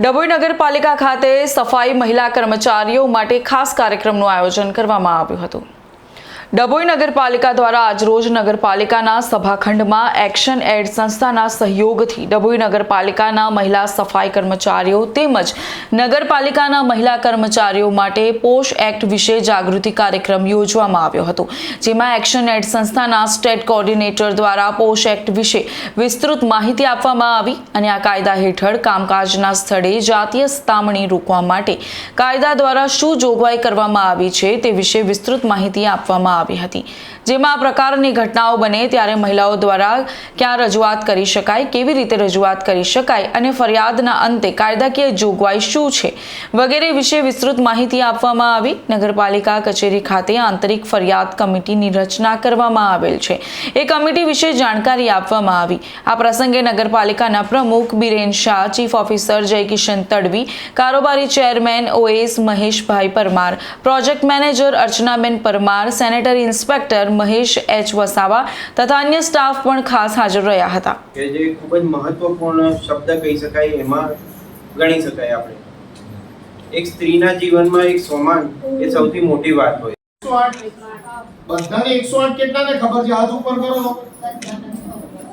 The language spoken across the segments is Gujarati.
ડભોઈ નગરપાલિકા ખાતે સફાઈ મહિલા કર્મચારીઓ માટે ખાસ કાર્યક્રમનું આયોજન કરવામાં આવ્યું હતું. ડભોઈ નગરપાલિકા દ્વારા આજરોજ નગરપાલિકાના સભાખંડમાં એક્શન એડ સંસ્થાના સહયોગથી ડભોઈ નગરપાલિકાના મહિલા સફાઈ કર્મચારીઓ તેમજ નગરપાલિકાના મહિલા કર્મચારીઓ માટે પોષ એક્ટ વિશે જાગૃતિ કાર્યક્રમ યોજવામાં આવ્યો હતો, જેમાં એક્શન એડ સંસ્થાના સ્ટેટ કોઓર્ડિનેટર દ્વારા પોષ એક્ટ વિશે વિસ્તૃત માહિતી આપવામાં આવી અને આ કાયદા હેઠળ કામકાજના સ્થળે જાતીય સતામણી રોકવા માટે કાયદા દ્વારા શું જોગવાઈ કરવામાં આવી છે તે વિશે વિસ્તૃત માહિતી આપવામાં આવી હતી. જેમાં આ પ્રકારની ઘટનાઓ બને ત્યારે મહિલાઓ દ્વારા ક્યાં રજૂઆત કરી શકાય, કેવી રીતે રજૂઆત કરી શકાય અને ફરિયાદના અંતે કાયદાકીય જોગવાઈ શું છે વગેરે વિશે વિસ્તૃત માહિતી આપવામાં આવી. નગરપાલિકા કચેરી ખાતે આંતરિક ફરિયાદ કમિટીની રચના કરવામાં આવેલ છે. એ કમિટી વિશે જાણકારી આપવામાં આવી. આ પ્રસંગે નગરપાલિકાના પ્રમુખ બિરેન શાહ, ચીફ ઓફિસર જયકિશન તડવી, કારોબારી chairman OS Maheshbhai Parmar, project manager Archanaben Parmar, sanitary inspector Mahesh H Vasava તથા અન્ય સ્ટાફ પણ ખાસ હાજર રહ્યા હતા. કે જે ખૂબ જ મહત્વપૂર્ણ શબ્દ કહી શકાય એમાં ગણી શકાય આપણે. એક સ્ત્રીના જીવનમાં એક સોમાન એ સૌથી મોટી વાત હોય. બધાને એકસો આઠ કેટલાને ખબર છે? હાથ ઉપર કરો તો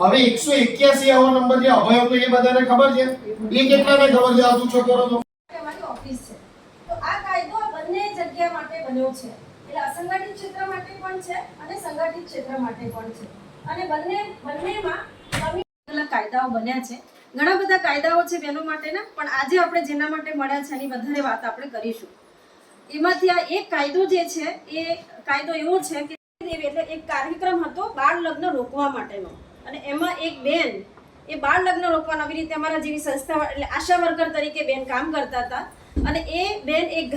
હવે એકસો એક્યાસી આવો નંબર જે અભય હતો એ બધાને ખબર છે. એ કેટલાને ખબર છે? હાથ ઊંચો કરો તો. ઓફિસ છે. તો આ કાયદો બંને જગ્યા માટે બન્યો છે. એટલે અસંગઠિત ક્ષેત્ર માટે પણ છે અને સંગઠિત ક્ષેત્ર માટે પણ છે. અને બંને, બંનેમાં અલગ કાયદાઓ બન્યા છે. ઘણા બધા કાયદાઓ છે બહેનો માટેના, પણ આજે આપણે જેના માટે મળ્યા છે એની વધારે વાત આપણે કરીશું. એમાંથી આ એક કાયદો જે છે, એ કાયદો એવો છે કે એટલે એક કાર્યક્રમ હતો બાળ લગ્ન રોકવા માટેનો. અને એમાં એક બેન, એ બાળ લગ્ન રોકવાનો આવી રીતે અમારા જેવી સંસ્થા, એટલે આશા વર્કર તરીકે બેન કામ કરતા હતા. અને એ બેન એક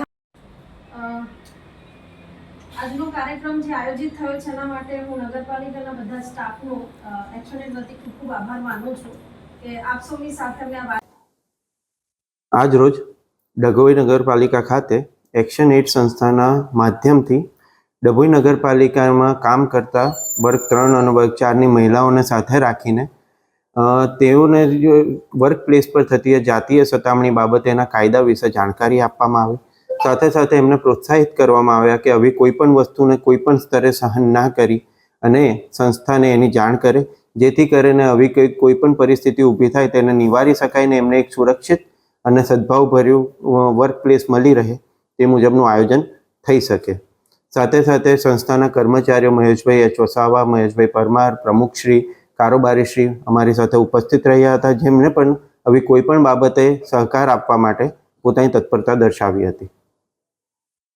આજનો કાર્યક્રમ જે આયોજિત થયો છે એના માટે હું નગરપાલિકાના બધા સ્ટાફનો એક્શન વતી ખૂબ ખૂબ આભાર માનું છું કે આપ સૌની સાથે અમે આ આજ રોજ ડભોઈ નગરપાલિકા ખાતે એક્શન એડ સંસ્થાના માધ્યમથી ડભોઈ નગરપાલિકામાં કામ કરતા વર્ગ ત્રણ અને વર્ગ ચારની મહિલાઓને સાથે રાખીને તેઓને વર્ક પ્લેસ પર થતી જાતીય સતામણી બાબતે એના કાયદા વિશે જાણકારી આપવામાં આવી. સાથે સાથે એમને પ્રોત્સાહિત કરવામાં આવ્યા કે આવી કોઈ પણ વસ્તુને કોઈ પણ સ્તરે સહન ના કરી અને સંસ્થાને એની જાણ કરે, જેથી કરીને આવી કોઈ કોઈ પણ પરિસ્થિતિ ઊભી થાય તેને નિવારી શકાય ને એમને એક સુરક્ષિત અને સદભાવભર્યું વર્ક પ્લેસ મળી રહે તે મુજબનું આયોજન થઈ શકે. સાથે સાથે સંસ્થાના કર્મચારીઓ મહેશભાઈ એચ. વસાવા, મહેશભાઈ પરમાર પ્રમુખશ્રી કારોબારીશ્રી અમારી સાથે ઉપસ્થિત રહ્યા હતા જેમણે પણ આવી કોઈ પણ બાબતે સહકાર આપવા માટે પોતાની તત્પરતા દર્શાવી હતી.